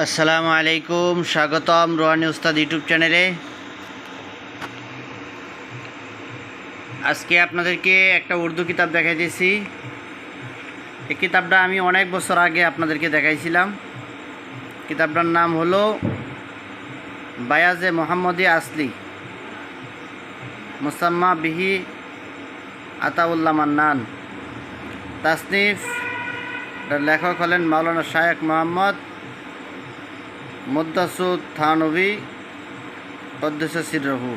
আসসালামু আলাইকুম, স্বাগতম রোহানি উস্তাদ ইউটিউব চ্যানেলে। আজকে আপনাদেরকে একটা উর্দু কিতাব দেখাইতেছি এই কিতাবটা আমি অনেক বছর আগে আপনাদেরকে দেখাইছিলাম। কিতাবটার নাম হলো বায়াজে মোহাম্মদী আসলি। মুসাম্মা বিহি আতাউল্লাহ মান্নান। তাসনিফ লেখক হলেন মাওলানা শায়েক মোহাম্মদ মুদাসুদ থানবী কদ্দুস সিরহু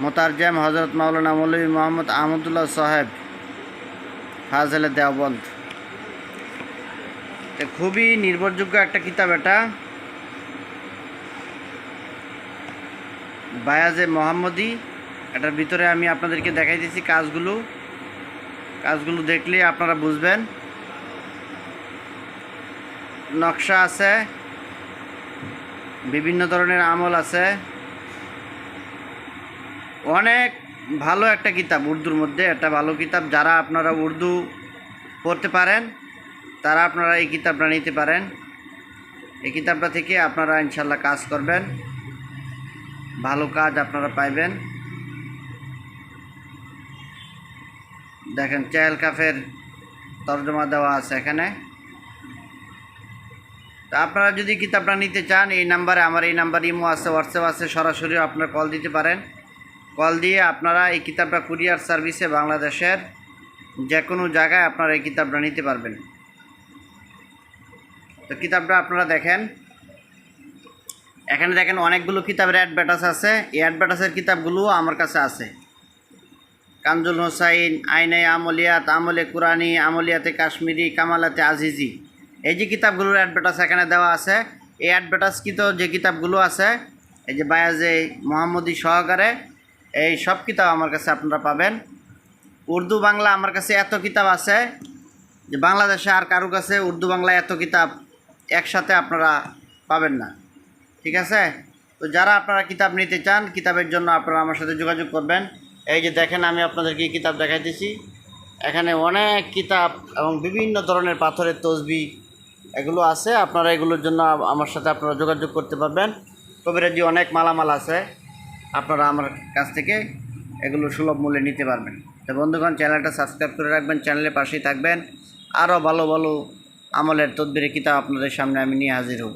মোতারজাম হজরত মাওলানা মৌলভী মোহাম্মদ আহমদুল্লাহ সাহেব ফাজলে দেওবন্দ। খুবই নির্ভরযোগ্য একটা কিতাব এটা। বায়াজে মোহাম্মদী, এটার ভিতরে আমি আপনাদেরকে দেখাই দেখাইতেছি কাজগুলো। কাজগুলো দেখলে আপনারা বুঝবেন। নকশা আছে। বিভিন্ন ধরনের আমল আছে। অনেক ভালো একটা কিতাব উর্দুর মধ্যে, একটা ভালো কিতাব। যারা আপনারা উর্দু পড়তে পারেন, তারা আপনারা এই কিতাবটা নিতে পারেন। এই কিতাবটা থেকে আপনারা ইনশাল্লাহ কাজ করবেন। ভালো কাজ আপনারা পাইবেন। দেখেন, চায়েল কাফের তর্জমা দেওয়া আছে এখানে। তা আপনারা যদি কিতাবটা নিতে চান, এই নাম্বারে আমার এই নাম্বার, ইমো আছে, হোয়াটসঅ্যাপ আছে, সরাসরি আপনার কল দিতে পারেন। কল দিয়ে আপনারা এই কিতাবটা কুরিয়ার সার্ভিসে বাংলাদেশের যে কোনো জায়গায় আপনারা এই কিতাবটা নিতে পারবেন। তো কিতাবটা আপনারা দেখেন। এখানে দেখেন অনেকগুলো কিতাবের অ্যাডভার্টাস আছে। এই অ্যাডভার্টাসের কিতাবগুলোও আমার কাছে আছে। কামজুল হোসাইন, আইনে আমলিয়াত, আমলে কুরানি আমলিয়াতে কাশ্মীরি, কামালাতে আজিজি। এই যে কিতাবগুলোর অ্যাডভার্টাস এখানে দেওয়া আছে, এই অ্যাডভার্টাসকৃত যে কিতাবগুলো আছে, এই যে বায়াজে মোহাম্মদী সহকারে, এই সব কিতাব আমার কাছে আপনারা পাবেন। উর্দু বাংলা আমার কাছে এত কিতাব আছে যে বাংলাদেশে আর কারও কাছে উর্দু বাংলা এত কিতাব একসাথে আপনারা পাবেন না। ঠিক আছে? তো যারা আপনারা কিতাব নিতে চান, কিতাবের জন্য আপনারা আমার সাথে যোগাযোগ করবেন। এই যে দেখেন, আমি আপনাদেরকে কিতাব দেখাইতেছি। এখানে অনেক কিতাব এবং বিভিন্ন ধরনের পাথরের তসবি এগুলো আছে, আপনারা এগুলোর জন্য আমার সাথে আপনারা যোগাযোগ করতে পারবেন। কবিরাজি অনেক মালামাল আছে, আপনারা আমার কাছ থেকে এগুলো সুলভ মূল্যে নিতে পারবেন। তো বন্ধুগণ, চ্যানেলটা সাবস্ক্রাইব করে রাখবেন চ্যানেলের পাশেই থাকবেন। আরও ভালো ভালো আমলের তদবিরের কিতাব আপনাদের সামনে আমি নিয়ে হাজির হব।